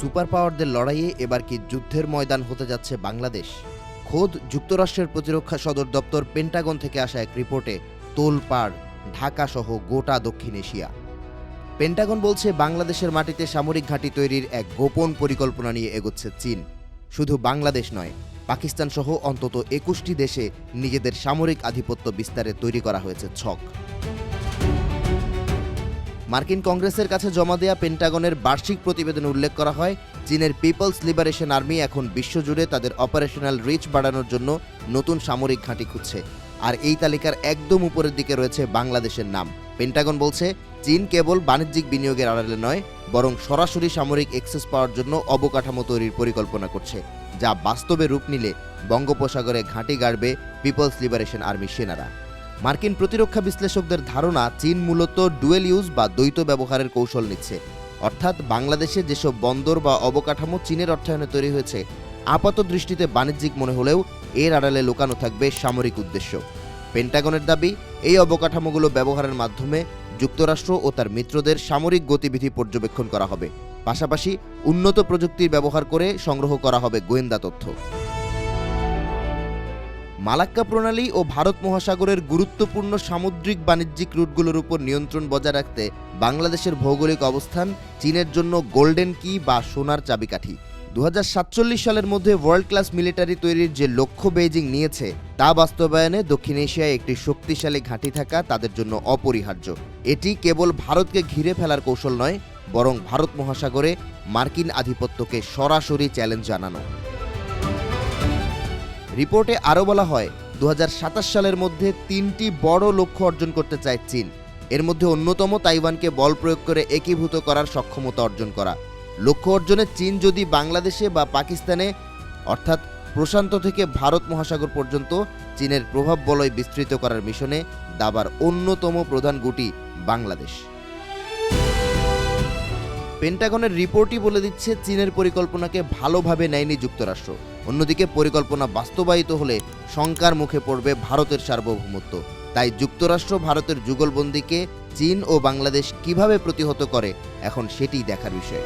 Super পাওয়ারদের লড়াইয়ে এবার কি যুদ্ধের ময়দান হতে যাচ্ছে বাংলাদেশ? খোদ যুক্তরাষ্ট্রের প্রতিরক্ষা সদর দপ্তর পেন্টাগন থেকে আসা এক রিপোর্টে তোলপাড় ঢাকা সহ গোটা দক্ষিণ এশিয়া। পেন্টাগন বলছে, বাংলাদেশের মাটিতে সামরিক ঘাঁটি তৈরির এক গোপন পরিকল্পনা নিয়ে এগোচ্ছে চীন। শুধু বাংলাদেশ নয় পাকিস্তান সহ অন্তত একুশটি দেশে নিজেদের সামরিক আধিপত্য বিস্তারে তৈরি করা হয়েছে ছক। মার্কিন কংগ্রেসের কাছে জমা দেয়া পেন্টাগনের বার্ষিক প্রতিবেদনে উল্লেখ করা হয়, চীনের পিপলস লিবারেশন আর্মি এখন বিশ্বজুড়ে তাদের অপারেশনাল রিচ বাড়ানোর জন্য নতুন সামরিক ঘাঁটি খুঁজছে। আর এই তালিকার একদম উপরের দিকে রয়েছে বাংলাদেশের নাম। পেন্টাগন বলছে, চীন কেবল বাণিজ্যিক বিনিয়োগের আড়ালে নয়, বরং সরাসরি সামরিক এক্সেস পাওয়ার জন্য অবকাঠামো তৈরির পরিকল্পনা করছে, যা বাস্তবে রূপ নিলে বঙ্গোপসাগরে ঘাঁটি গাড়বে পিপলস লিবারেশন আর্মি সেনারা। মার্কিন প্রতিরক্ষা বিশ্লেষকদের ধারণা চীন মূলত ডুয়েল ইউজ বা দ্বৈত ব্যবহারের কৌশল নিচ্ছে। অর্থাৎ বাংলাদেশে যেসব বন্দর বা অবকাঠামো চীনের অর্থায়নে তৈরি হয়েছে, আপাত দৃষ্টিতে বাণিজ্যিক মনে হলেও এর আড়ালে লুকানো থাকবে সামরিক উদ্দেশ্য। পেন্টাগনের দাবি, এই অবকাঠামোগুলো ব্যবহারের মাধ্যমে যুক্তরাষ্ট্র ও তার মিত্রদের সামরিক গতিবিধি পর্যবেক্ষণ করা হবে। পাশাপাশি উন্নত প্রযুক্তির ব্যবহার করে সংগ্রহ করা হবে গোয়েন্দা তথ্য। মালাক্কা প্রণালী ও ভারত মহাসাগরের গুরুত্বপূর্ণ সামুদ্রিক বাণিজ্যিক রুটগুলোর উপর নিয়ন্ত্রণ বজায় রাখতে বাংলাদেশের ভৌগোলিক অবস্থান, চীনের জন্য গোল্ডেন কি বা সোনার চাবিকাঠি। দু হাজার সাতচল্লিশ সালের মধ্যে ওয়ার্ল্ড ক্লাস মিলিটারি তৈরির যে লক্ষ্য বেইজিং নিয়েছে, তা বাস্তবায়নে দক্ষিণ এশিয়ায় একটি শক্তিশালী ঘাঁটি থাকা তাদের জন্য অপরিহার্য। এটি কেবল ভারতকে ঘিরে ফেলার কৌশল নয়, বরং ভারত মহাসাগরে মার্কিন আধিপত্যকে সরাসরি চ্যালেঞ্জ জানানো। রিপোর্টে আরও বলা হয় দু হাজার সাতাশ সালের মধ্যে তিনটি বড় লক্ষ্য অর্জন করতে চায় চীন। এর মধ্যে অন্যতম তাইওয়ানকে বল প্রয়োগ করে একীভূত করার সক্ষমতা অর্জন করা। লক্ষ্য অর্জনে চীন যদি বাংলাদেশে বা পাকিস্তানে, অর্থাৎ প্রশান্ত থেকে ভারত মহাসাগর পর্যন্ত চীনের প্রভাব বলয় বিস্তৃত করার মিশনে দাবার অন্যতম প্রধান গুটি বাংলাদেশ। পেন্টাগনের রিপোর্টই বলে দিচ্ছে চীনের পরিকল্পনাকে ভালোভাবে নেয়নি যুক্তরাষ্ট্র। অন্যদিকে পরিকল্পনা বাস্তবায়িত হলে শঙ্কার মুখে পড়বে ভারতের সার্বভৌমত্ব। তাই যুক্তরাষ্ট্র ভারতের যুগলবন্দিকে চীন ও বাংলাদেশ কীভাবে প্রতিহত করে, এখন সেটি দেখার বিষয়।